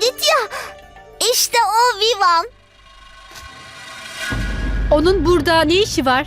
Aditya. İşte o Vivan. Onun burada ne işi var?